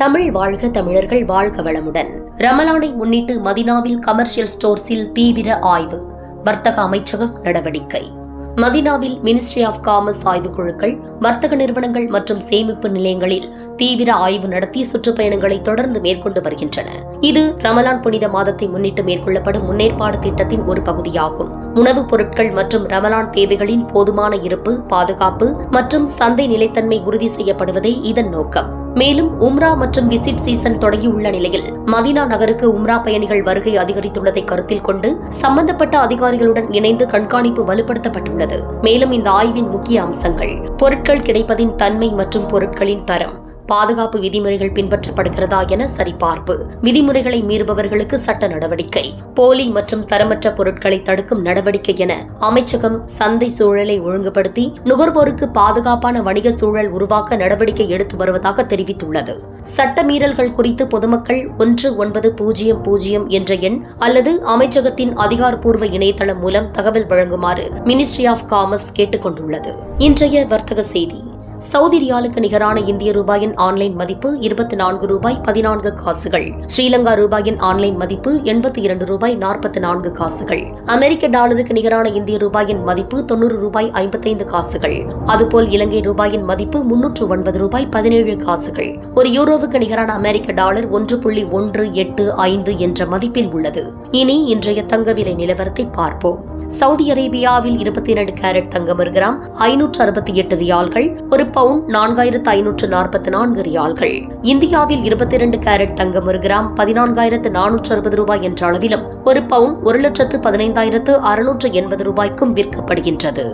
தமிழ் வாழ்க தமிழர்கள் வாழ்க வளமுடன். ரமலானை முன்னிட்டு மதினாவில் கமர்ஷியல் ஸ்டோர்ஸில் தீவிர ஆய்வு வர்த்தக அமைச்சகம் நடவடிக்கை. மதினாவில் மினிஸ்ட்ரி ஆஃப் காமர்ஸ் ஆய்வுக் குழுக்கள் வர்த்தக நிறுவனங்கள் மற்றும் சேமிப்பு நிலையங்களில் தீவிர ஆய்வு நடத்தி சுற்றுப்பயணங்களை தொடர்ந்து மேற்கொண்டு வருகின்றன. இது ரமலான் புனித மாதத்தை முன்னிட்டு மேற்கொள்ளப்படும் முன்னேற்பாடு திட்டத்தின் ஒரு பகுதியாகும். உணவுப் பொருட்கள் மற்றும் ரமலான் தேவைகளின் போதுமான இருப்பு பாதுகாப்பு மற்றும் சந்தை நிலைத்தன்மை உறுதி செய்யப்படுவதே இதன் நோக்கம். மேலும் உம்ரா மற்றும் விசிட் சீசன் தொடங்கியுள்ள நிலையில் மதீனா நகருக்கு உம்ரா பயணிகள் வருகை அதிகரித்துள்ளதை கருத்தில் கொண்டு சம்பந்தப்பட்ட அதிகாரிகளுடன் இணைந்து கண்காணிப்பு வலுப்படுத்தப்பட்டுள்ளது. மேலும் இந்த ஆய்வின் முக்கிய அம்சங்கள் பொருட்கள் கிடைப்பதின் தன்மை மற்றும் பொருட்களின் தரம் பாதுகாப்பு விதிமுறைகள் பின்பற்றப்படுகிறதா என சரிபார்ப்பு. விதிமுறைகளை மீறுபவர்களுக்கு சட்ட நடவடிக்கை. போலி மற்றும் தரமற்ற பொருட்களை தடுக்கும் நடவடிக்கை என அமைச்சகம் சந்தை சூழலை ஒழுங்குபடுத்தி நுகர்வோருக்கு பாதுகாப்பான வணிக சூழல் உருவாக்க நடவடிக்கை எடுத்து வருவதாக தெரிவித்துள்ளது. சட்ட மீறல்கள் குறித்து பொதுமக்கள் ஒன்று ஒன்பது பூஜ்ஜியம் பூஜ்ஜியம் என்ற எண் அல்லது அமைச்சகத்தின் அதிகாரப்பூர்வ இணையதளம் மூலம் தகவல் வழங்குமாறு மினிஸ்ட்ரி ஆஃப் காமர்ஸ் கேட்டுக் கொண்டுள்ளது இன்றைய வர்த்தக செய்தி. சவுதி ரியாலுக்கு நிகரான இந்திய ரூபாயின் ஆன்லைன் மதிப்பு இருபத்தி நான்கு ரூபாய் பதினான்கு காசுகள். ஸ்ரீலங்கா ரூபாயின் ஆன்லைன் மதிப்பு எண்பத்தி இரண்டு ரூபாய் நாற்பத்தி நான்கு காசுகள். அமெரிக்க டாலருக்கு நிகரான இந்திய ரூபாயின் மதிப்பு தொண்ணூறு ரூபாய் ஐம்பத்தைந்து காசுகள். அதுபோல் இலங்கை ரூபாயின் மதிப்பு முன்னூற்று ஒன்பது ரூபாய் பதினேழு காசுகள். ஒரு யூரோவுக்கு நிகரான அமெரிக்க டாலர் ஒன்று புள்ளி ஒன்று எட்டு ஐந்து என்ற மதிப்பில் உள்ளது. இனி இன்றைய தங்க விலை நிலவரத்தை பார்ப்போம். சவுதி அரேபியாவில் இருபத்தி இரண்டு கேரட் தங்கம் ஒரு கிராம் ஐநூற்று அறுபத்தி எட்டு ரியால்கள் ஒரு பவுண்ட் நான்காயிரத்து ஐநூற்று நாற்பத்தி நான்கு ரியால்கள். இந்தியாவில் இருபத்தி இரண்டு கேரட் தங்கம் ஒரு கிராம் பதினான்காயிரத்து நானூற்று அறுபது ரூபாய் என்ற அளவிலும் ஒரு பவுண்ட் ஒரு லட்சத்து பதினைந்தாயிரத்து அறுநூற்று எண்பது ரூபாய்க்கும் விற்கப்படுகின்றது.